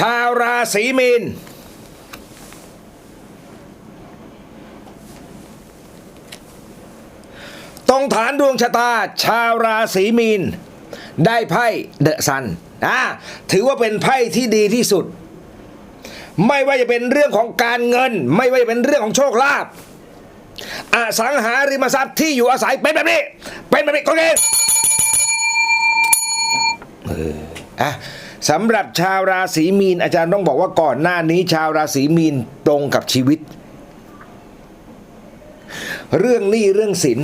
ชาวราศีมีน ตรงฐานดวงชะตา ชาวราศีมีน ได้ไพ่เดอะซันอ่าถือว่าเป็นไพ่ที่ดีที่สุด ไม่ว่าจะเป็นเรื่องของการเงิน ไม่ว่าจะเป็นเรื่องของโชคลาภอสังหาริมทรัพย์ที่อยู่อาศัยเป็นแบบนี้ เป็นแบบนี้โอเคเอออะ สำหรับชาวราศีมีน อาจารย์ต้องบอกว่าก่อนหน้านี้ชาวราศีมีนตรงกับชีวิต เรื่องหนี้เรื่องสิน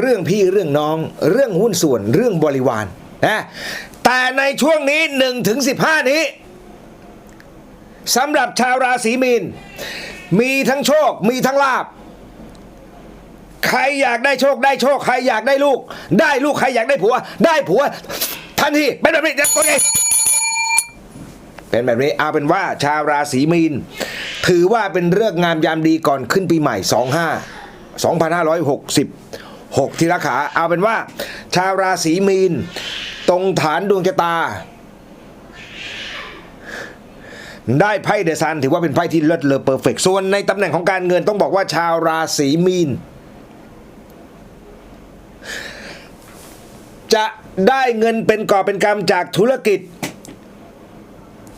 เรื่องพี่เรื่องน้อง เรื่องหุ้นส่วนเรื่องบริวารนะแต่ในช่วงนี้1ถึง15 นี้สำหรับชาวราศีมีน มีทั้งโชคมีทั้งลาบใครอยากได้โชคได้โชค ใครอยากได้ลูก ได้ลูกใครอยากได้ผัว ได้ผัวทันทีเป็นแบบนี้จะก็ไง เป็นแบบนี้เอาเป็นว่าชาวราศีมีน ถือว่าเป็นเรื่องงามยามดีก่อนขึ้นปีใหม่ 25 2566 ที่ราขา เอาเป็นว่า ชาวราศีมีน ตรงฐานดวงชะตา ได้ไพ่เดซันถือว่าเป็นไพ่ที่เลิศเลอเพอร์เฟกส่วนในตำแหน่งของการเงินต้องบอกว่าชาวราศีมีน จะได้เงินเป็นก่อเป็นกำจากธุรกิจ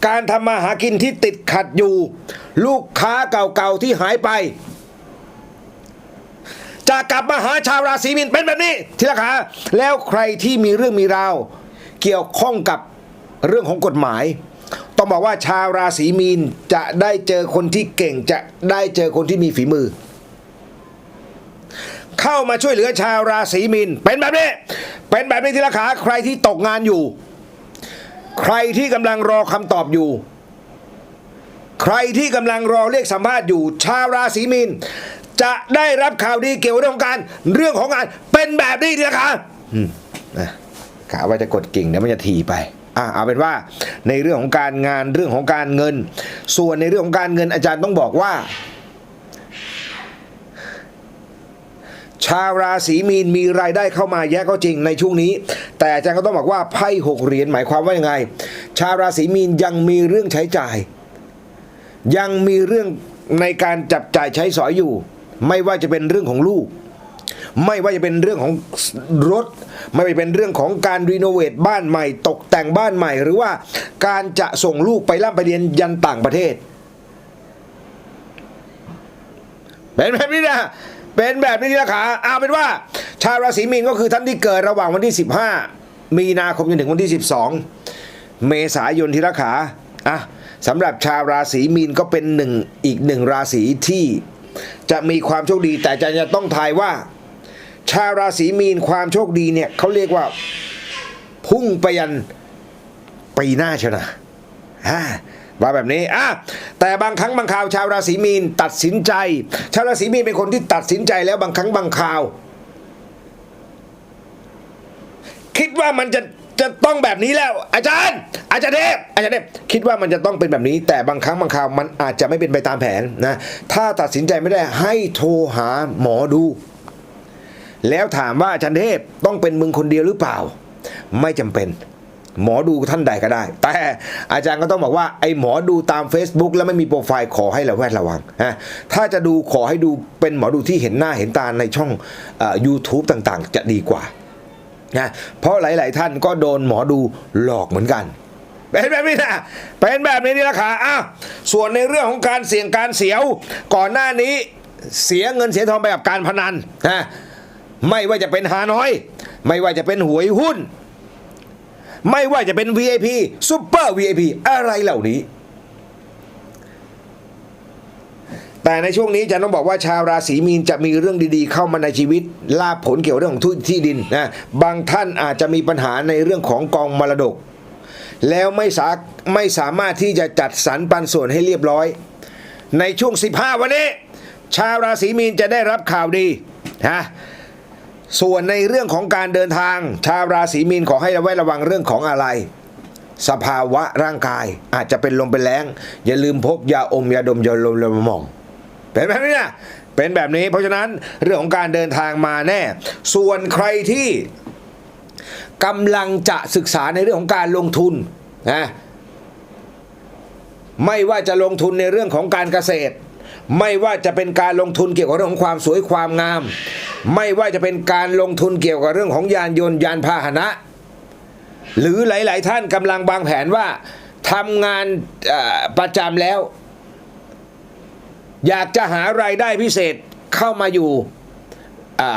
การทำมาหากินที่ติดขัดอยู่ ลูกค้าเก่าๆที่หายไป จะกลับมาหาชาวราศีมีนเป็นแบบนี้ทีละขาแล้วใครที่มีเรื่องมีราว เกี่ยวข้องกับเรื่องของกฎหมาย ต้องบอกว่าชาวราศีมีนจะได้เจอคนที่เก่งจะได้เจอคนที่มีฝีมือเข้ามาช่วยเหลือชาวราศีมีนเป็นแบบนี้ เป็นแบบนี้ทีละขาใครที่ตกงานอยู่ ใครที่กำลังรอคำตอบอยู่ ใครที่กำลังรอเรียกสัมภาษณ์อยู่ ชาวราศีมีน จะได้รับข่าวดีเกี่ยวกับเรื่องของการเรื่องของงานเป็นแบบนี้ทีละอืมนะกะว่าจะกดกิ่งเดี๋ยวมันจะทีไปอะเอาเป็นว่าในเรื่องของการงานเรื่องของการเงิน ส่วนในเรื่องของการเงินอาจารย์ต้องบอกว่า ชาวราศีมีนมีรายได้เข้ามาแยะก็จริงในช่วงนี้ แต่อาจารย์ก็ต้องบอกว่าไพ่หกเหรียญหมายความว่ายังไง ชาวราศีมีนยังมีเรื่องใช้จ่าย ยังมีเรื่องในการจับจ่ายใช้สอยอยู่ ไม่ว่าจะเป็นเรื่องของลูก ไม่ว่าจะเป็นเรื่องของรถ ไม่ว่าจะเป็นเรื่องของการรีโนเวทบ้านใหม่ ตกแต่งบ้านใหม่ หรือว่าการจะส่งลูกไปร่ำไปเรียนยันต่างประเทศเป็นแบบนี้นะ เป็นแบบนี้ที่ราคาเอาเป็นว่าชาวราศีมีนก็คือท่านที่เกิดระหว่างวันที่ 15 มีนาคมจนถึงวันที่ 12 เมษายนที่ราคาอะสำหรับชาวราศีมีนก็เป็นหนึ่งอีกหนึ่งราศีที่จะมีความโชคดี แต่จะจะต้องทายว่า ชาวราศีมีนความโชคดีเนี่ยเขาเรียกว่าพุ่งไปยันปีหน้าเชียวนะ ว่าแบบนี้อะแต่บางครั้งบางคราวชาวราศีมีนตัดสินใจ ชาวราศีมีนเป็นคนที่ตัดสินใจแล้วบางครั้งบางคราว คิดว่ามันจะจะต้องแบบนี้แล้ว อาจารย์ อาจารย์เทพอาจารย์เทพคิดว่ามันจะต้องเป็นแบบนี้ แต่บางครั้งบางคราวมันอาจจะไม่เป็นไปตามแผนนะถ้าตัดสินใจไม่ได้ให้โทรหาหมอดู แล้วถามว่าอาจารย์เทพต้องเป็นมึงคนเดียวหรือเปล่า ไม่จำเป็น หมอดูท่านใดก็ได้ แต่อาจารย์ก็ต้องบอกว่าไอ้หมอดูตาม Facebook แล้วไม่มีโปรไฟล์ขอให้ระแวดระวังนะถ้าจะดูขอให้ดูเป็นหมอดูที่เห็นหน้าเห็นตาในช่องเออ YouTube ต่างๆ จะดีกว่านะเพราะหลาย ๆ ท่านก็โดนหมอดูหลอกเหมือนกันเป็นแบบนี้นะเป็นแบบนี้นี่ราคาอ้าวส่วนในเรื่องของการเสี่ยงการเสียว ก่อนหน้านี้เสียเงินเสียทองไปกับการพนันนะไม่ว่าจะเป็นหาน้อย ไม่ว่าจะเป็นหวยหุ้น ไม่ว่าจะเป็น VIP ซูเปอร์ VIP อะไรเหล่านี้ แต่ในช่วงนี้จะต้องบอกว่าชาวราศีมีนจะมีเรื่องดีๆ เข้ามาในชีวิต ลาบผลเกี่ยวเรื่องของทุที่ดินนะบางท่านอาจจะมีปัญหาในเรื่องของกองมรดก แล้วไม่สาไม่สามารถที่จะจัดสรรปันส่วนให้เรียบร้อย ในช่วง 15 วันนี้ ชาวราศีมีนจะได้รับข่าวดีนะ ส่วนในเรื่องของการเดินทาง ชาวราศีมีนขอให้ระแวดระวังเรื่องของอะไร สภาวะร่างกายอาจจะเป็นลมเป็นแรงอย่าลืมพกยาอมยาดมยาลมยาหมองเป็นแบบนี้นะเป็นแบบนี้ เพราะฉะนั้นเรื่องของการเดินทางมาแน่ ส่วนใครที่กำลังจะศึกษาในเรื่องของการลงทุนนะไม่ว่าจะลงทุนในเรื่องของการเกษตร ไม่ว่าจะเป็นการลงทุนเกี่ยวกับเรื่องของความสวยความงาม ไม่ว่าจะเป็นการลงทุนเกี่ยวกับเรื่องของยานยนต์ยานพาหนะ หรือหลาย ๆ ท่านกำลังวางแผนว่าทำงานประจำแล้ว อยากจะหารายได้พิเศษเข้ามาอยู่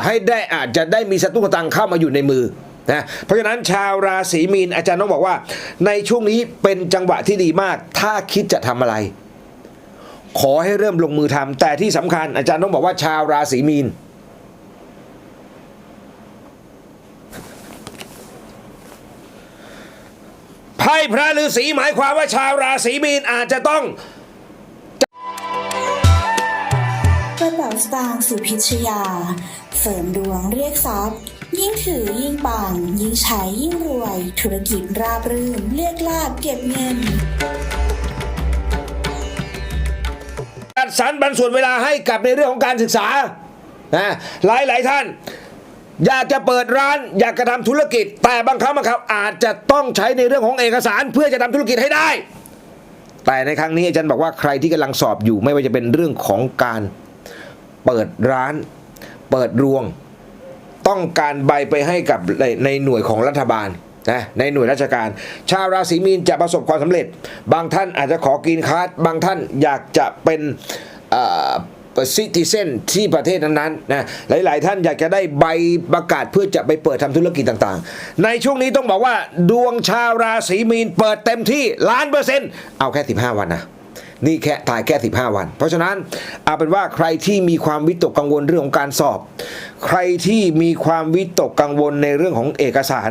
ให้ได้อาจจะได้มีสตุ้งตังเข้ามาอยู่ในมือนะเพราะฉะนั้นชาวราศีมีนอาจารย์ต้องบอกว่า ในช่วงนี้เป็นจังหวะที่ดีมาก ถ้าคิดจะทำอะไร ขอให้เริ่มลงมือทำแต่ที่สำคัญอาจารย์ต้องบอกว่าชาวราศีมีน ไพ่พระฤาษีหมายความว่าชาวราศีมีนอาจจะต้องกระเป๋าสตางค์สุพิชยา เสริมดวงเรียกทรัพย์ ยิ่งถือยิ่งปัง ยิ่งใช้ยิ่งรวย ธุรกิจราบรื่น เรียกลาบเก็บเงินจัดสรรปันส่วนเวลาให้กับในเรื่องของการศึกษานะหลายหลายๆท่าน อยากจะเปิดร้านอยากจะทำธุรกิจ แต่บางครั้งบางคราวอาจจะต้องใช้ในเรื่องของเอกสารเพื่อจะทำธุรกิจให้ได้ แต่ในครั้งนี้อาจารย์บอกว่าใครที่กำลังสอบอยู่ไม่ว่าจะเป็นเรื่องของการเปิดร้าน เปิดรวง ต้องการใบไปให้กับในในหน่วยของรัฐบาลนะในหน่วยราชการ ชาวราศีมีนจะประสบความสำเร็จ บางท่านอาจจะขอกินคาร์ดบางท่านอยากจะเป็น ซิติเซนที่ประเทศนั้นๆนะหลายๆ ท่านอยากจะได้ใบประกาศเพื่อจะไปเปิดทำธุรกิจต่างๆ ในช่วงนี้ต้องบอกว่าดวงชาวราศีมีนเปิดเต็มที่ล้านเปอร์เซ็นต์เอาแค่ 15 วันนะนี่แค่ถ่ายแค่ 15 วัน เพราะฉะนั้นเอาเป็นว่าใครที่มีความวิตกกังวลเรื่องของการสอบ ใครที่มีความวิตกกังวลในเรื่องของเอกสาร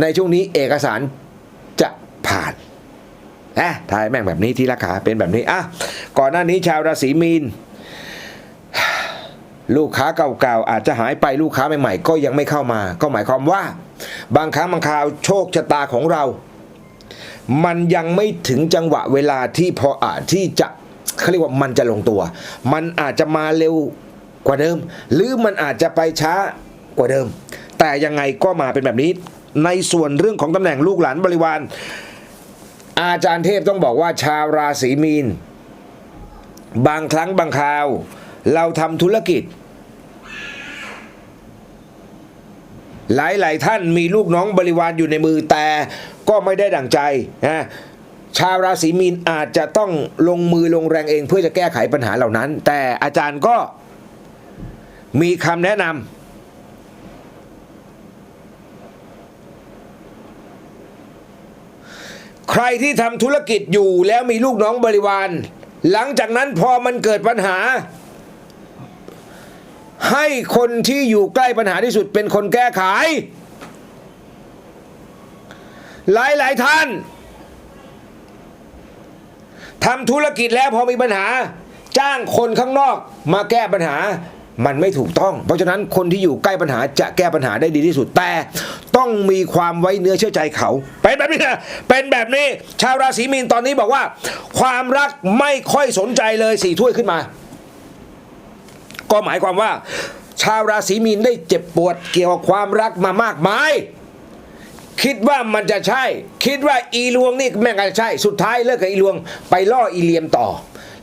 ในช่วงนี้เอกสารจะผ่านอะถ่ายแม่งแบบนี้ที่ราคาเป็นแบบนี้อะก่อนหน้านี้ชาวราศีมีน ลูกค้าเก่าๆอาจจะหายไปลูกค้าใหม่ๆก็ยังไม่เข้ามา ก็หมายความว่า บางครั้งบางคราวโชคชะตาของเรา มันยังไม่ถึงจังหวะเวลาที่พออาจที่จะเขาเรียกว่ามันจะลงตัว มันอาจจะมาเร็วกว่าเดิม หรือมันอาจจะไปช้ากว่าเดิม แต่ยังไงก็มาเป็นแบบนี้ ในส่วนเรื่องของตำแหน่งลูกหลานบริวาร อาจารย์เทพต้องบอกว่าชาวราศีมีน บางครั้งบางคราว เราทำธุรกิจ หลายๆท่านมีลูกน้องบริวารอยู่ในมือแต่ก็ไม่ได้ดั่งใจนะชาวราศีมีนอาจจะต้องลงมือลงแรงเองเพื่อจะแก้ไขปัญหาเหล่านั้น แต่อาจารย์ก็มีคำแนะนำใครที่ทำธุรกิจอยู่แล้วมีลูกน้องบริวาร หลังจากนั้นพอมันเกิดปัญหา ให้คนที่อยู่ใกล้ปัญหาที่สุดเป็นคนแก้ไข หลายหลายท่านทำธุรกิจแล้วพอมีปัญหา จ้างคนข้างนอกมาแก้ปัญหามันไม่ถูกต้อง เพราะฉะนั้นคนที่อยู่ใกล้ปัญหาจะแก้ปัญหาได้ดีที่สุด แต่ต้องมีความไว้เนื้อเชื่อใจเขา เป็นแบบนี้นะเป็นแบบนี้ ชาวราศีมีนตอนนี้บอกว่า ความรักไม่ค่อยสนใจเลยสี่ถ้วยขึ้นมา ก็หมายความว่า ชาวราศีมีนได้เจ็บปวดเกี่ยวกับความรักมามากมาย คิดว่ามันจะใช่ คิดว่าอีลวงนี่แม่งจะใช่ สุดท้ายเลิกกับอีลวงไปล่ออีเลียมต่อ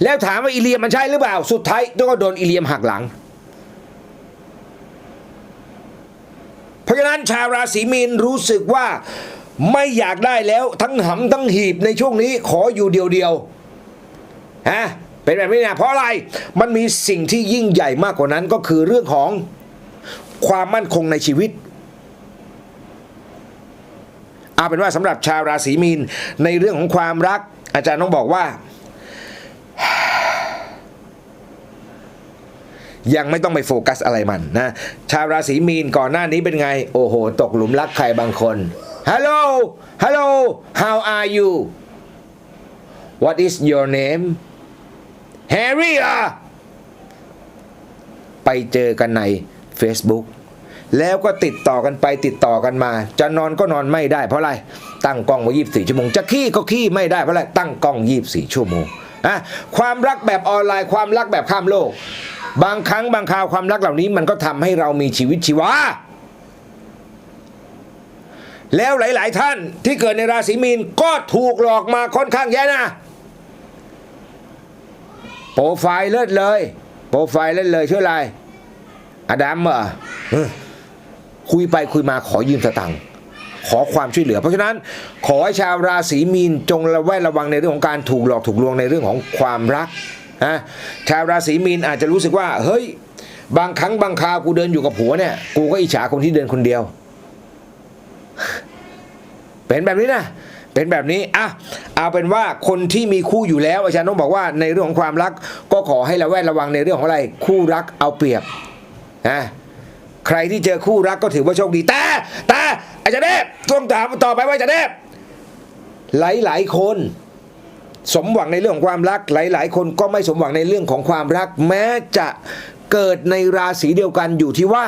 แล้วถามว่าอีเลียมมันใช่หรือเปล่า สุดท้ายก็โดนอีเลียมหักหลังเพราะฉะนั้นชาวราศีมีนรู้สึกว่าไม่อยากได้แล้วทั้งหำทั้งหีบในช่วงนี้ขออยู่เดียวๆฮะ เป็นแบบนี้นะเพราะอะไรมันมีสิ่งที่ยิ่งใหญ่มากกว่านั้นก็คือเรื่องของความมั่นคงในชีวิตเอาเป็นว่าสำหรับชาวราศีมีนในเรื่องของความรัก อาจารย์ต้องบอกว่า ยังไม่ต้องไปโฟกัสอะไรมันนะชาวราศีมีนก่อนหน้านี้เป็นไง โอ้โห ตกหลุมรักใครบางคน Hello Hello How are you What is your name Harry อะไปเจอกันใน Facebook แล้วก็ติดต่อกันไปติดต่อกันมา จะนอนก็นอนไม่ได้เพราะอะไร ตั้งกล้องไว้24 ชั่วโมง จะขี้ก็ขี้ไม่ได้เพราะอะไร ตั้งกล้อง 24 ชั่วโมงอะความรักแบบออนไลน์ความรักแบบข้ามโลก บางครั้งบางคราวความรักเหล่านี้มันก็ทำให้เรามีชีวิตชีวาแล้วหลาย ๆ ท่านที่เกิดในราศีมีนก็ถูกหลอกมาค่อนข้างแย่นะ โปรไฟล์เลิศเลย โปรไฟล์เลิศเลยชื่ออะไรอดัมเหรอคุยไปคุยมาขอยืมสตังค์ขอความช่วยเหลือ เพราะฉะนั้นขอให้ชาวราศีมีนจงระแวดระวังในเรื่องของการถูกหลอกถูกลวงในเรื่องของความรักนะชาวราศีมีนอาจจะรู้สึกว่า เฮ้ย บางครั้งบางคราวกูเดินอยู่กับผัวเนี่ย กูก็อิจฉาคนที่เดินคนเดียว เป็นแบบนี้นะ เป็นแบบนี้อะเอาเป็นว่าคนที่มีคู่อยู่แล้ว อาจารย์ต้องบอกว่าในเรื่องของความรัก ก็ขอให้ระแวดระวังในเรื่องของอะไร คู่รักเอาเปรียบนะใครที่เจอคู่รักก็ถือว่าโชคดีแต่แต่อาจารย์เดฟต้องถามต่อไปว่าอาจารย์เดฟหลายหลายคน สมหวังในเรื่องของความรัก หลาย ๆ คนก็ไม่สมหวังในเรื่องของความรัก แม้จะเกิดในราศีเดียวกันอยู่ที่ว่า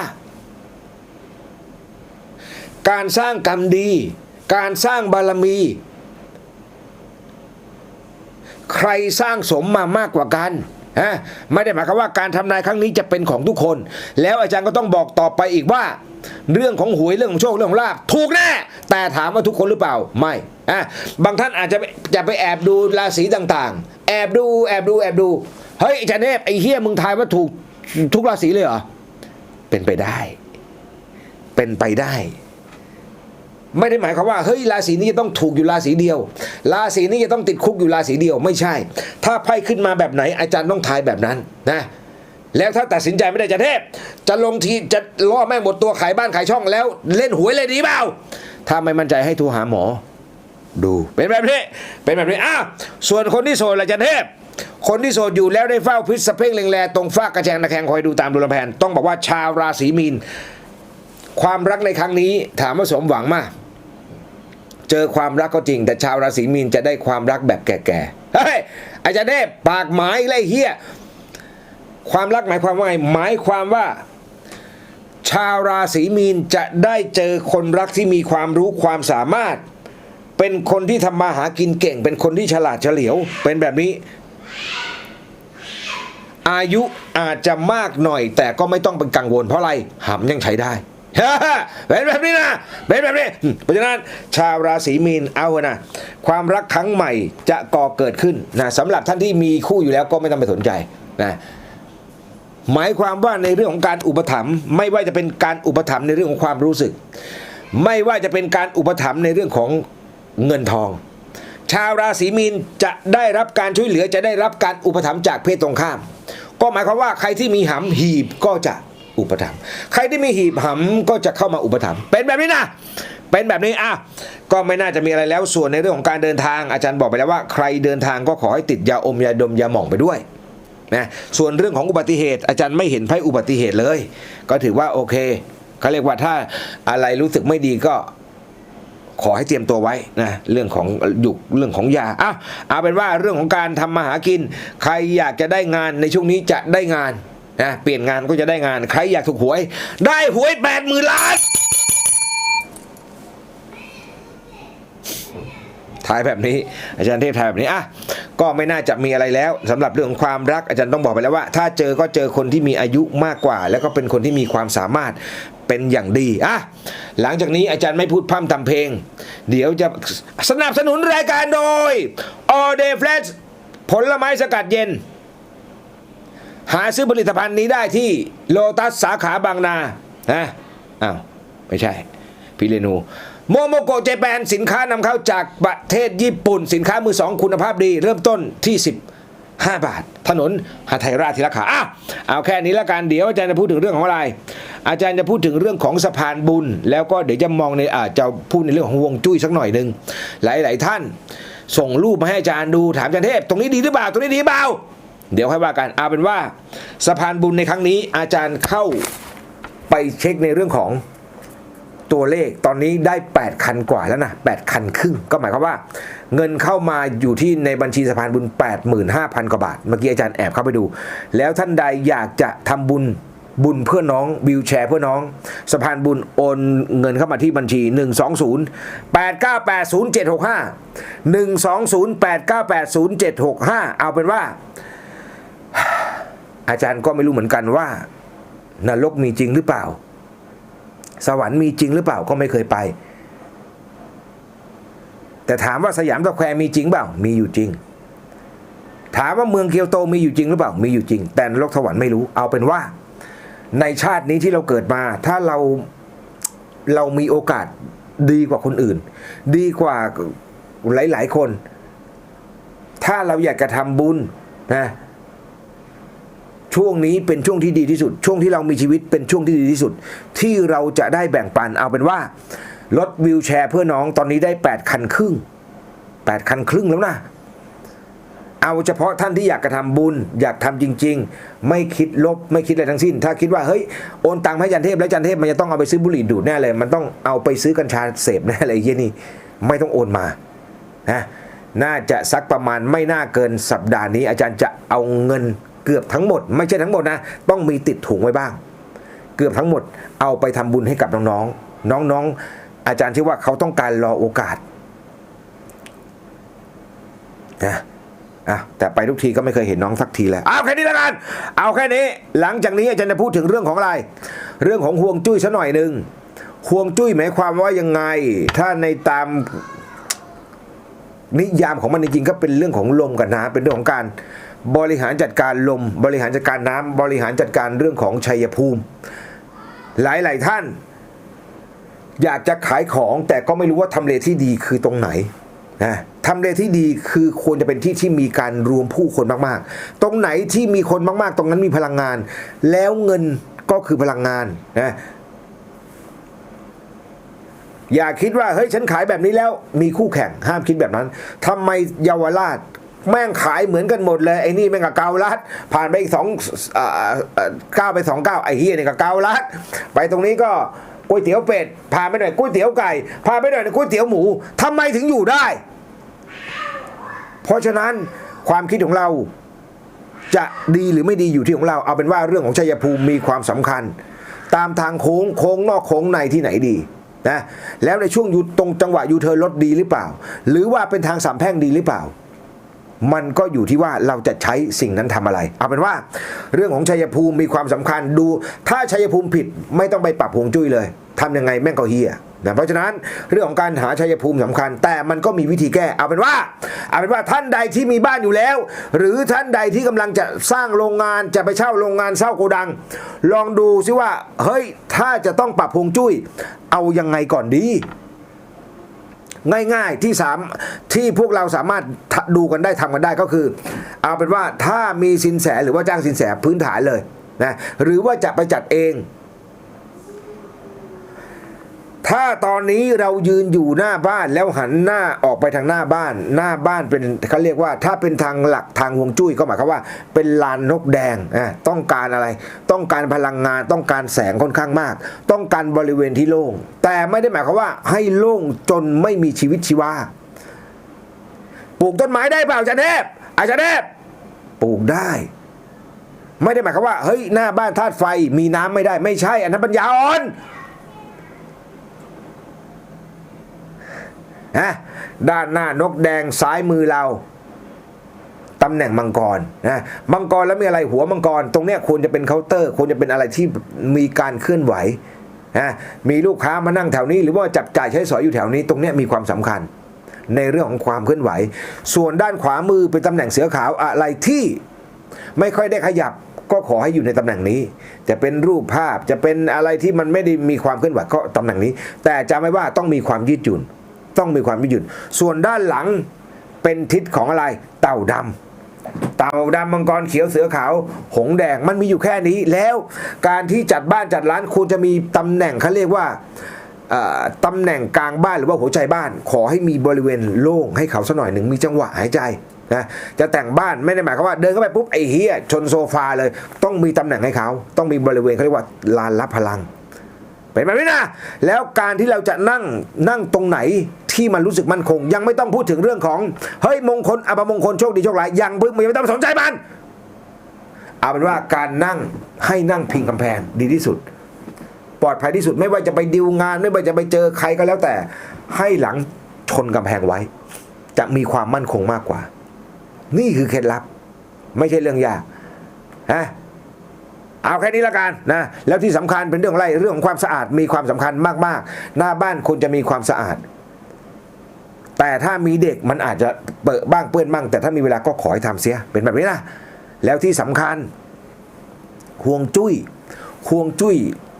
การสร้างกรรมดี การสร้างบารมี ใครสร้างสมมามากกว่ากันฮะไม่ได้หมายความว่าการทำนายครั้งนี้จะเป็นของทุกคน แล้วอาจารย์ก็ต้องบอกต่อไปอีกว่า เรื่องของหวยเรื่องของโชคเรื่องของลาบถูกแน่แต่ถามว่าทุกคนหรือเปล่าไม่อะบางท่านอาจจะจะไปแอบดูราศีต่างๆ แอบดูแอบดูแอบดูเฮ้ยอาจารย์เนฟไอ้เฮียมึงทายว่าถูกทุกราศีเลยเหรอเป็นไปได้ เป็นไปได้ ไม่ได้หมายความว่าเฮ้ยราศีนี้จะต้องถูกอยู่ราศีเดียว ราศีนี้จะต้องติดคุกอยู่ราศีเดียวไม่ใช่ ถ้าไพ่ขึ้นมาแบบไหนอาจารย์ต้องทายแบบนั้นนะแล้วถ้าตัดสินใจไม่ได้จะเทพ จะลงทีจะล่อแม่หมดตัวขายบ้านขายช่องแล้วเล่นหวยเลยดีเปล่า ถ้าไม่มั่นใจให้โทรหาหมอ ดูเป็นแบบนี้เป็นแบบนี้อ้าวส่วนคนที่โสดละจันเทพ คนที่โสดอยู่แล้วได้เฝ้าพิษสะเพ่งเล็งแลตรงฟ้ากระแจงตะแคงคอยดูตามดูลำแพนต้องบอกว่าชาวราศีมีน ความรักในครั้งนี้ถามว่าสมหวังมาก เจอความรักก็จริง แต่ชาวราศีมีนจะได้ความรักแบบแก่ๆเฮ้ยอาจารย์เทพปากหมายไรเฮียความรักหมายความว่าไงหมายความว่า ชาวราศีมีนจะได้เจอคนรักที่มีความรู้ความสามารถ เป็นคนที่ทำมาหากินเก่ง เป็นคนที่ฉลาดเฉลียว เป็นแบบนี้ อายุอาจจะมากหน่อย แต่ก็ไม่ต้องเป็นกังวลเพราะอะไรหำยังใช้ได้ เป็นแบบนี้นะเป็นแบบนี้เพราะฉะนั้นชาวราศีมีนเอาเนะความรักครั้งใหม่จะก่อเกิดขึ้นนะสำหรับท่านที่มีคู่อยู่แล้วก็ไม่ต้องไปสนใจนะหมายความว่าในเรื่องของการอุปถัมภ์ไม่ว่าจะเป็นการอุปถัมภ์ในเรื่องของความรู้สึก ไม่ว่าจะเป็นการอุปถัมภ์ในเรื่องของเงินทอง ชาวราศีมีนจะได้รับการช่วยเหลือจะได้รับการอุปถัมภ์จากเพศตรงข้าม ก็หมายความว่าใครที่มีหำหีบก็จะ อุปถัมภ์ใครที่มีหีบหำก็จะเข้ามาอุปถัมภ์เป็นแบบนี้นะเป็นแบบนี้อะก็ไม่น่าจะมีอะไรแล้วส่วนในเรื่องของการเดินทางอาจารย์บอกไปแล้วว่า ใครเดินทางก็ขอให้ติดยาอมยาดมยาหม่องไปด้วยนะส่วนเรื่องของอุบัติเหตุ อาจารย์ไม่เห็นไพ่อุบัติเหตุเลย ก็ถือว่าโอเคเขาเรียกว่าถ้าอะไรรู้สึกไม่ดีก็ขอให้เตรียมตัวไว้นะเรื่องของหยุกเรื่องของยาอะเอาเป็นว่าเรื่องของการทำมาหากิน ใครอยากจะได้งานในช่วงนี้จะได้งาน นะเปลี่ยนงานก็จะได้งานใครอยากถูกหวย ได้หวยแปดหมื่นล้านทายแบบนี้อาจารย์เทพทายแบบนี้อะก็ไม่น่าจะมีอะไรแล้วสำหรับเรื่องของความรักอาจารย์ต้องบอกไปแล้วว่า ถ้าเจอก็เจอคนที่มีอายุมากกว่า แล้วก็เป็นคนที่มีความสามารถเป็นอย่างดีอะหลังจากนี้อาจารย์ไม่พูดพร่ำทำเพลง เดี๋ยวจะสนับสนุนรายการโดย All Day Flash ผลไม้สกัดเย็น หาซื้อผลิตภัณฑ์นี้ได้ที่โลตัสสาขาบางนานะอ้าวไม่ใช่พี่เรนูโมโมโกเจแปนสินค้านำเข้าจากประเทศญี่ปุ่น สินค้ามือสองคุณภาพดี เริ่มต้นที่ 15 บาท ถนนหาไทยราชทีละขาอ้าวเอาแค่นี้ละกันเดี๋ยวอาจารย์จะพูดถึงเรื่องของอะไร อาจารย์จะพูดถึงเรื่องของสะพานบุญ แล้วก็เดี๋ยวจะมองในอาจจะพูดในเรื่องของวงจุ้ยสักหน่อยหนึ่งหลาย ๆ ท่าน ส่งรูปมาให้อาจารย์ดูถามอาจารย์เทพตรงนี้ดีหรือเปล่าตรงนี้ดีเปล่า เดี๋ยวค่อยว่ากันเอาเป็นว่าสะพานบุญในครั้งนี้ อาจารย์เข้าไปเช็คในเรื่องของตัวเลขตอนนี้ได้ 8 คันกว่าแล้วนะ8คันครึ่ง ก็หมายความว่า เงินเข้ามาอยู่ที่ในบัญชีสะพานบุญ 85,000 กว่าบาท เมื่อกี้อาจารย์แอบเข้าไปดู แล้วท่านใดอยากจะทำบุญบุญเพื่อน้องวิวแชร์เพื่อน้องสะพานบุญโอนเงินเข้ามาที่บัญชี 120 8980765 120 8980765 เอาเป็นว่า อาจารย์ก็ไม่รู้เหมือนกันว่านรกมีจริงหรือเปล่า สวรรค์มีจริงหรือเปล่าก็ไม่เคยไป แต่ถามว่าสยามสแควร์มีจริงเปล่า มีอยู่จริง ถามว่าเมืองเกียวโตมีอยู่จริงหรือเปล่า มีอยู่จริง แต่นรกสวรรค์ไม่รู้ เอาเป็นว่า ในชาตินี้ที่เราเกิดมา ถ้าเราเรามีโอกาสดีกว่าคนอื่น ดีกว่าหลาย ๆ คน ถ้าเราอยากจะทำบุญนะ ช่วงนี้เป็นช่วงที่ดีที่สุด ช่วงที่เรามีชีวิตเป็นช่วงที่ดีที่สุด ที่เราจะได้แบ่งปันเอาเป็นว่ารถวิวแชร์เพื่อน้องตอนนี้ได้ 8 คันครึ่ง 8 คันครึ่งแล้วนะ เอาเฉพาะท่านที่อยากกระทำบุญ อยากทำจริง ๆ ไม่คิดลบไม่คิดอะไรทั้งสิ้น ถ้าคิดว่าเฮ้ยโอนตังค์ให้จันเทพแล้วจันเทพมันจะต้องเอาไปซื้อบุหรี่ดูดแน่เลย มันต้องเอาไปซื้อกัญชาเสพแน่เลยไอ้เหี้ยนี่ไม่ต้องโอนมานะน่าจะสักประมาณไม่น่าเกินสัปดาห์นี้ อาจารย์จะเอาเงิน เกือบทั้งหมด ไม่ใช่ทั้งหมดนะ ต้องมีติดถุงไว้บ้าง เกือบทั้งหมดเอาไปทำบุญให้กับน้องๆ น้องๆ อาจารย์ที่ว่าเขาต้องการรอโอกาสนะอะแต่ไปทุกทีก็ไม่เคยเห็นน้องสักทีเลยเอาแค่นี้ละกัน เอาแค่นี้ หลังจากนี้อาจารย์จะพูดถึงเรื่องของอะไร เรื่องของห่วงจุ้ยซะหน่อยหนึ่งห่วงจุ้ยหมายความว่ายังไง ถ้าในตามนิยามของมันจริงๆก็เป็นเรื่องของลมกับน้ำเป็นเรื่องของการ บริหารจัดการลม บริหารจัดการน้ำบริหารจัดการเรื่องของชัยภูมิ หลาย ๆ ท่าน อยากจะขายของแต่ก็ไม่รู้ว่าทำเลที่ดีคือตรงไหนนะทำเลที่ดีคือควรจะเป็นที่ที่มีการรวมผู้คนมากๆ ตรงไหนที่มีคนมากๆ ตรงนั้นมีพลังงาน แล้วเงินก็คือพลังงานนะอย่าคิดว่าเฮ้ยฉันขายแบบนี้แล้วมีคู่แข่งห้ามคิดแบบนั้นทำไมเยาวราช แม่งขายเหมือนกันหมดเลยไอ้นี่แม่งกับเกาลัด ผ่านไปอีกสองอ่าอ่าก้าไปสองก้าไอ้เฮียนี่กับเกาลัด ไปตรงนี้ก็ก๋วยเตี๋ยวเป็ดผ่านไปหน่อยก๋วยเตี๋ยวไก่ผ่านไปหน่อยก๋วยเตี๋ยวหมูทำไมถึงอยู่ได้ เพราะฉะนั้นความคิดของเราจะดีหรือไม่ดีอยู่ที่ของเรา เอาเป็นว่าเรื่องของชัยภูมิมีความสำคัญ ตามทางโค้งโค้งนอกโค้งในที่ไหนดีนะแล้วในช่วงอยู่ตรงจังหวะยูเทิร์นรถดีหรือเปล่า หรือว่าเป็นทางสามแพร่งดีหรือเปล่า มันก็อยู่ที่ว่าเราจะใช้สิ่งนั้นทำอะไร เอาเป็นว่า เรื่องของชัยภูมิมีความสำคัญดู ถ้าชัยภูมิผิดไม่ต้องไปปรับฮวงจุ้ยเลยทำยังไงแม่งก็เฮียนะเพราะฉะนั้นเรื่องของการหาชัยภูมิสำคัญ แต่มันก็มีวิธีแก้ เอาเป็นว่า เอาเป็นว่าท่านใดที่มีบ้านอยู่แล้ว หรือท่านใดที่กำลังจะสร้างโรงงานจะไปเช่าโรงงานเช่าโกดัง ลองดูซิว่า เฮ้ยถ้าจะต้องปรับฮวงจุ้ยเอายังไงก่อนดี ง่ายๆที่สามที่พวกเราสามารถดูกันได้ทำกันได้ก็คือ เอาเป็นว่าถ้ามีสินแสหรือว่าจ้างสินแสพื้นฐานเลยนะหรือว่าจะไปจัดเอง ถ้าตอนนี้เรายืนอยู่หน้าบ้านแล้วหันหน้าออกไปทางหน้าบ้าน หน้าบ้านเป็นเขาเรียกว่า ถ้าเป็นทางหลักทางฮวงจุ้ยก็หมายความว่า เป็นลานนกแดงอะต้องการอะไร ต้องการพลังงานต้องการแสงค่อนข้างมาก ต้องการบริเวณที่โล่งแต่ไม่ได้หมายความว่าให้โล่งจนไม่มีชีวิตชีวาปลูกต้นไม้ได้เปล่าอาจารย์เทพอาจารย์เทพปลูกได้ ไม่ได้หมายความว่าเฮ้ยหน้าบ้านธาตุไฟมีน้ำไม่ได้ไม่ใช่อันนั้นปัญญาอ่อน นะด้านหน้านกแดงซ้ายมือเราตำแหน่งมังกรนะมังกรแล้วมีอะไรหัวมังกร ตรงเนี้ยควรจะเป็นเคาน์เตอร์ควรจะเป็นอะไรที่มีการเคลื่อนไหวนะมีลูกค้ามานั่งแถวนี้ หรือว่าจับจ่ายใช้สอยอยู่แถวนี้ ตรงเนี้ยมีความสำคัญ ในเรื่องของความเคลื่อนไหว ส่วนด้านขวามือเป็นตำแหน่งเสือขาวอะไรที่ไม่ค่อยได้ขยับก็ขอให้อยู่ในตำแหน่งนี้ จะเป็นรูปภาพจะเป็นอะไรที่มันไม่ได้มีความเคลื่อนไหวก็ตำแหน่งนี้ แต่จะไม่ว่าต้องมีความยืดหยุ่น ต้องมีความยืดหยุ่น ส่วนด้านหลังเป็นทิศของอะไร เต่าดำเต่าดำมังกรเขียวเสือขาว หงแดงมันมีอยู่แค่นี้แล้วการที่จัดบ้านจัดร้านควรจะมีตำแหน่งเขาเรียกว่าตำแหน่งกลางบ้านหรือว่าหัวใจบ้าน ขอให้มีบริเวณโล่งให้เขาสักหน่อยหนึ่งมีจังหวะหายใจนะจะแต่งบ้านไม่ได้หมายความว่าเดินเข้าไปปุ๊บไอ้เฮียชนโซฟาเลย ต้องมีตำแหน่งให้เขา ต้องมีบริเวณเขาเรียกว่าลานรับพลัง เป็นแบบนี้นะแล้วการที่เราจะนั่งนั่งตรงไหนที่มันรู้สึกมั่นคง ยังไม่ต้องพูดถึงเรื่องของเฮ้ยมงคลอัปมงคลโชคดีโชคร้ายยังเพิ่งไม่ต้องสนใจมันเอาเป็นว่าการนั่งให้นั่งพิงกำแพงดีที่สุด ปลอดภัยที่สุดไม่ว่าจะไปดิวงาน ไม่ว่าจะไปเจอใครก็แล้วแต่ ให้หลังชนกำแพงไว้ จะมีความมั่นคงมากกว่า นี่คือเคล็ดลับ ไม่ใช่เรื่องยากฮะ เอาแค่นี้ละกันนะแล้วที่สำคัญเป็นเรื่องอะไรเรื่องของความสะอาดมีความสำคัญมากๆ หน้าบ้านควรจะมีความสะอาด แต่ถ้ามีเด็กมันอาจจะเปิดบ้างเปื้อนบ้าง แต่ถ้ามีเวลาก็ขอให้ทำเสียเป็นแบบนี้นะแล้วที่สำคัญห่วงจุ้ยห่วงจุ้ย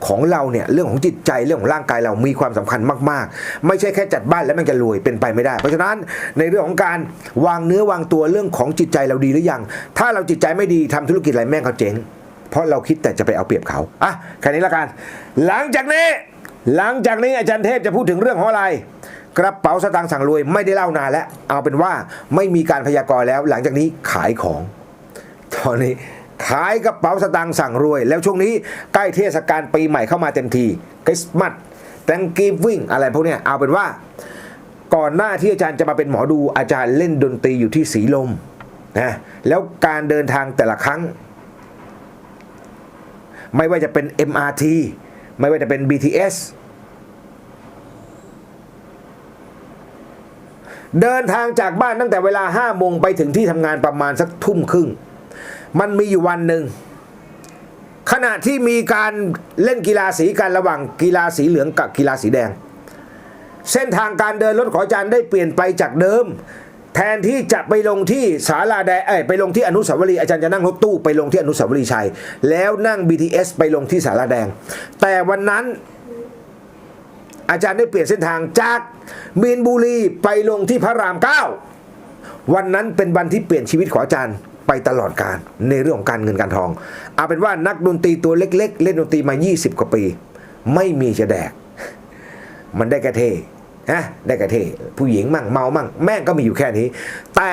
ของเราเนี่ยเรื่องของจิตใจเรื่องของร่างกายเรามีความสำคัญมาก ๆ ไม่ใช่แค่จัดบ้านแล้วมันจะรวยเป็นไปไม่ได้ เพราะฉะนั้นในเรื่องของการวางเนื้อวางตัวเรื่องของจิตใจเราดีหรือยังถ้าเราจิตใจไม่ดีทำธุรกิจอะไรแม่งเขาเจ๊ง เพราะเราคิดแต่จะไปเอาเปรียบเขาอะแค่นี้ละกัน หลังจากนี้ หลังจากนี้อาจารย์เทพจะพูดถึงเรื่องของอะไร กระเป๋าสตางค์สั่งรวยไม่ได้เล่านานแล้ว เอาเป็นว่าไม่มีการพยากรณ์แล้ว หลังจากนี้ขายของตอนนี้ขายกระเป๋าสตางค์สั่งรวย แล้วช่วงนี้ใกล้เทศกาลปีใหม่เข้ามาเต็มทีคริสต์มาสแตงกีวิ่งอะไรพวกเนี้ยเอาเป็นว่า ก่อนหน้าที่อาจารย์จะมาเป็นหมอดูอาจารย์เล่นดนตรีอยู่ที่สีลมนะแล้วการเดินทางแต่ละครั้ง ไม่ว่าจะเป็น MRT ไม่ว่าจะเป็น BTS เดินทางจากบ้านตั้งแต่เวลา5โมงไปถึงที่ทำงานประมาณสักทุ่มครึ่ง มันมีอยู่วันหนึ่ง ขณะที่มีการเล่นกีฬาสีกันระหว่างกีฬาสีเหลืองกับกีฬาสีแดง เส้นทางการเดินรถของอาจารย์ได้เปลี่ยนไปจากเดิม แทนที่จะไปลงที่ศาลาแดงเอ้ไปลงที่อนุสาวรีย์อาจารย์จะนั่งรถตู้ไปลงที่อนุสาวรีย์ชัย แล้วนั่ง BTS ไปลงที่ศาลาแดง แต่วันนั้นอาจารย์ได้เปลี่ยนเส้นทางจากมีนบุรีไปลงที่พระรามเก้าวันนั้นเป็นวันที่เปลี่ยนชีวิตของอาจารย์ไปตลอดการในเรื่องของการเงินการทอง เอาเป็นว่านักดนตรีตัวเล็ก ๆ เล่นดนตรีมา 20 กว่าปี ไม่มีจะแดก มันได้แค่เท ฮะได้แค่เทผู้หญิงมั่งเมามั่งแม่งก็มีอยู่แค่นี้ แต่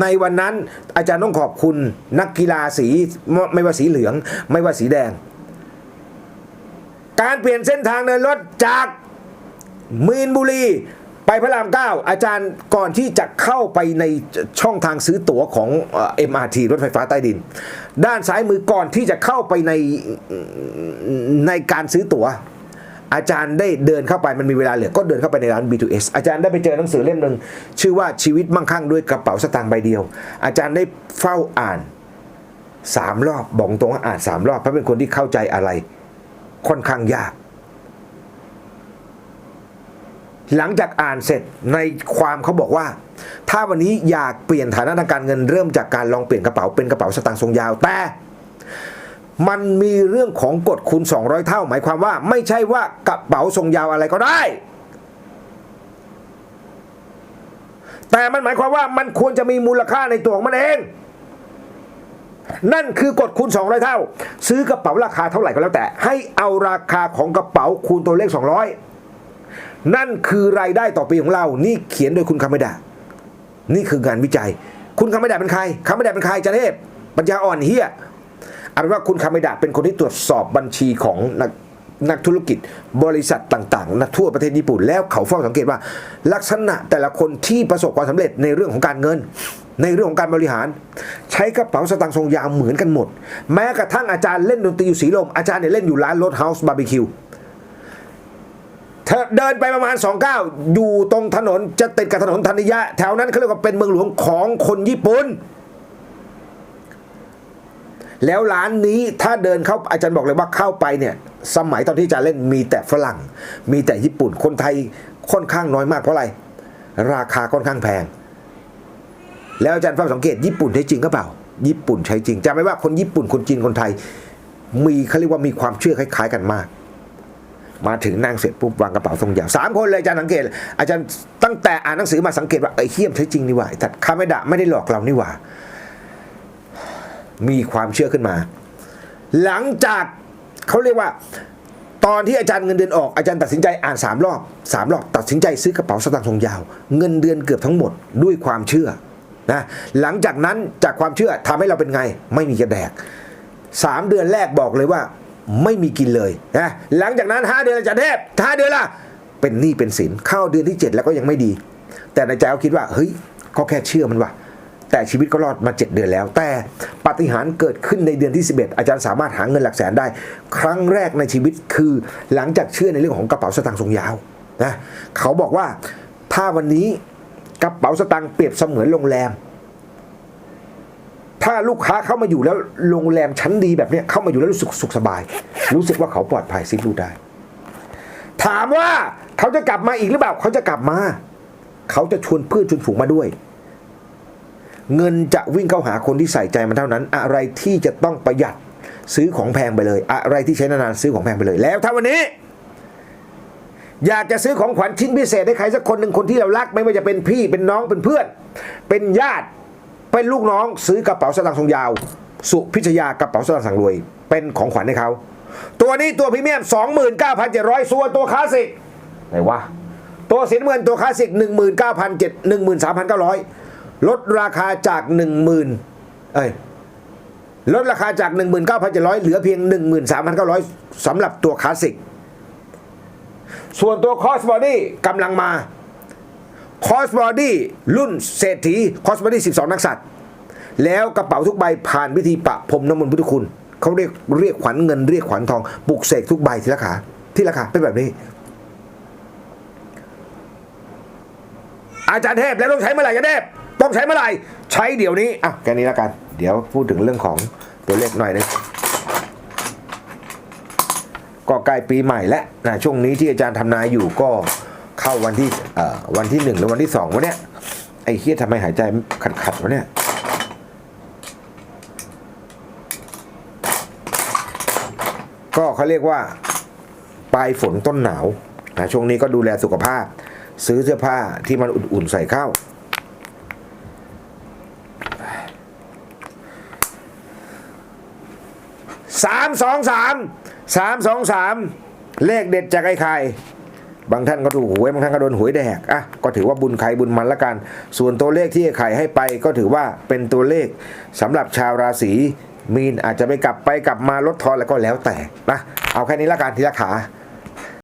ในวันนั้นอาจารย์ต้องขอบคุณนักกีฬาสีไม่ว่าสีเหลือง ไม่ว่าสีแดง การเปลี่ยนเส้นทางเดินรถจากมีนบุรีไปพระรามเก้าอาจารย์ก่อนที่จะเข้าไปในช่องทางซื้อตั๋วของเอ่อ MRT รถไฟฟ้าใต้ดิน ด้านซ้ายมือก่อนที่จะเข้าไปในในการซื้อตั๋ว อาจารย์ได้เดินเข้าไปมันมีเวลาเหลือก็เดินเข้าไปในร้าน B2S อาจารย์ได้ไปเจอหนังสือเล่มหนึ่งชื่อว่าชีวิตมั่งคั่งด้วยกระเป๋าสตางค์ใบเดียว อาจารย์ได้เฝ้าอ่านสามรอบบอกตรงว่าอ่านสามรอบเพราะเป็นคนที่เข้าใจอะไร ค่อนข้างยาก หลังจากอ่านเสร็จในความเขาบอกว่า ถ้าวันนี้อยากเปลี่ยนฐานะทางการเงินเริ่มจากการลองเปลี่ยนกระเป๋าเป็นกระเป๋าสตางค์ทรงยาวแต่ มันมีเรื่องของกฎคูณ 200 เท่า หมายความว่าไม่ใช่ว่ากระเป๋าทรงยาวอะไรก็ได้ แต่มันหมายความว่ามันควรจะมีมูลค่าในตัวของมันเอง นั่นคือกฎคูณ 200 เท่า ซื้อกระเป๋าราคาเท่าไหร่ก็แล้วแต่ ให้เอาราคาของกระเป๋าคูณตัวเลข 200 นั่นคือรายได้ต่อปีของเรา นี่เขียนโดยคุณคาเมดะนี่คืองานวิจัย คุณคาเมดะเป็นใครคาเมดะเป็นใครจันเทพปัญญาอ่อนเฮีย เอาเป็นว่าคุณคาเมดะเป็นคนที่ตรวจสอบบัญชีของนักนักธุรกิจบริษัทต่างๆนทั่วประเทศญี่ปุ่น แล้วเขาเฝ้าสังเกตว่า ลักษณะแต่ละคนที่ประสบความสำเร็จในเรื่องของการเงิน ในเรื่องของการบริหาร ใช้กระเป๋าสตางค์ทรงยาวเหมือนกันหมด แม้กระทั่งอาจารย์เล่นดนตรีอยู่สีลม อาจารย์เนี่ยเล่นอยู่ร้านรถเฮาส์บาร์บีคิวเธอเดินไปประมาณ2ก้าอยู่ตรงถนนจะติดกับถนนธัญญะแถวนั้นเขาเรียกว่าเป็นเมืองหลวงของคนญี่ปุ่น แล้วร้านนี้ถ้าเดินเข้าอาจารย์บอกเลยว่าเข้าไปเนี่ยสมัยตอนที่อาจารย์เล่นมีแต่ฝรั่ง มีแต่ญี่ปุ่นคนไทยค่อนข้างน้อยมากเพราะอะไรราคาค่อนข้างแพง แล้วอาจารย์เฝ้าสังเกตญี่ปุ่นใช้จริงก็เปล่า ญี่ปุ่นใช้จริงจำไว้ว่าคนญี่ปุ่นคนจีนคนไทย มีเขาเรียกว่ามีความเชื่อคล้าย ๆ กันมาก มาถึงนั่งเสร็จปุ๊บวางกระเป๋าทรงยาวสามคนเลยอาจารย์สังเกต อาจารย์ตั้งแต่อ่านหนังสือมาสังเกตว่าไอ้เฮี้ยมใช้จริงนี่หว่าแต่คาเมดะไม่ได้หลอกเรานี่หว่า มีความเชื่อขึ้นมา หลังจากเขาเรียกว่า ตอนที่อาจารย์เงินเดือนออกอาจารย์ตัดสินใจอ่านสามรอบสามรอบตัดสินใจซื้อกระเป๋าสตางค์ทรงยาว เงินเดือนเกือบทั้งหมดด้วยความเชื่อนะหลังจากนั้นจากความเชื่อทำให้เราเป็นไง ไม่มีจะแดกสามเดือนแรกบอกเลยว่า ไม่มีกินเลยนะหลังจากนั้นห้าเดือนอาจารย์เทพห้าเดือนละเป็นหนี้เป็นสินเข้าเดือนที่เจ็ดแล้วก็ยังไม่ดี แต่ในใจเขาคิดว่าเฮ้ยก็แค่เชื่อมันว่ะ แต่ชีวิตก็รอดมา 7 เดือนแล้ว แต่ปาฏิหาริย์เกิดขึ้นในเดือนที่ 11 อาจารย์สามารถหาเงินหลักแสนได้ ครั้งแรกในชีวิตคือหลังจากเชื่อในเรื่องของกระเป๋าสตางค์ทรงยาวนะเขาบอกว่าถ้าวันนี้กระเป๋าสตางค์เปรียบเสมือนโรงแรม ถ้าลูกค้าเข้ามาอยู่แล้วโรงแรมชั้นดีแบบนี้เข้ามาอยู่แล้วรู้สึกสุขสบาย รู้สึกว่าเขาปลอดภัยซิรู้ได้ ถามว่าเขาจะกลับมาอีกหรือเปล่าเขาจะกลับมา เขาจะชวนเพื่อนชวนฝูงมาด้วย เงินจะวิ่งเข้าหาคนที่ใส่ใจมันเท่านั้น อะไรที่จะต้องประหยัดซื้อของแพงไปเลย อะไรที่ใช้นานๆซื้อของแพงไปเลย แล้วถ้าวันนี้ อยากจะซื้อของขวัญชิ้นพิเศษให้ใครสักคนหนึ่งคนที่เรารัก ไม่ว่าจะเป็นพี่เป็นน้องเป็นเพื่อน เป็นญาติเป็นลูกน้องซื้อกระเป๋าสตางค์ทรงยาว สุพิชยากระเป๋าสตางค์สั่งรวย เป็นของขวัญให้เขาตัวนี้ตัวพรีเมียม 29,700ส่วนตัวคลาสสิกไหนวะตัวสีน้ำเงินตัวคลาสสิก 19,700 13,900 ลดราคาจาก 10,000เอ้ยลดราคาจาก 19,700 เหลือเพียง 13,900สำหรับตัวคลาสสิก ส่วนตัวคอสบอดี้กำลังมาคอสบอดี้รุ่นเศรษฐีคอสบอดี้12 นักสัตว์ แล้วกระเป๋าทุกใบผ่านพิธีปะพรมน้ำมนต์พุทธคุณ เขาเรียกเรียกขวัญเงินเรียกขวัญทองปลุกเสกทุกใบทีละขาที่ราคาเป็นแบบนี้ อาจารย์เทพแล้วต้องใช้เมื่อไหร่อาจารย์เทพ ต้องใช้เมื่อไหร่ ใช้เดี๋ยวนี้อะแค่นี้แล้วกัน เดี๋ยวพูดถึงเรื่องของตัวเลขหน่อยนึงก็ใกล้ปีใหม่แล้วนะช่วงนี้ที่อาจารย์ทำนายอยู่ก็เข้าวันที่เอ่อวันที่หนึ่งหรือวันที่สองวะเนี่ยไอ้เฮียทำไมหายใจขัดขัดๆวะเนี่ยก็เขาเรียกว่าปลายฝนต้นหนาวนะช่วงนี้ก็ดูแลสุขภาพ ซื้อเสื้อผ้าที่มันอุ่นๆใส่เข้า สองสามสามสองสามเลขเด็ดจากไอ้ไข่บางท่านก็ถูกหวยบางท่านก็โดนหวยแดกอะก็ถือว่าบุญใครบุญมันละกัน ส่วนตัวเลขที่ไอ้ไข่ให้ไปก็ถือว่าเป็นตัวเลขสำหรับชาวราศีมีนอาจจะไปกลับไปกลับมาลดทอนแล้วก็แล้วแต่นะเอาแค่นี้ละกันทีละขา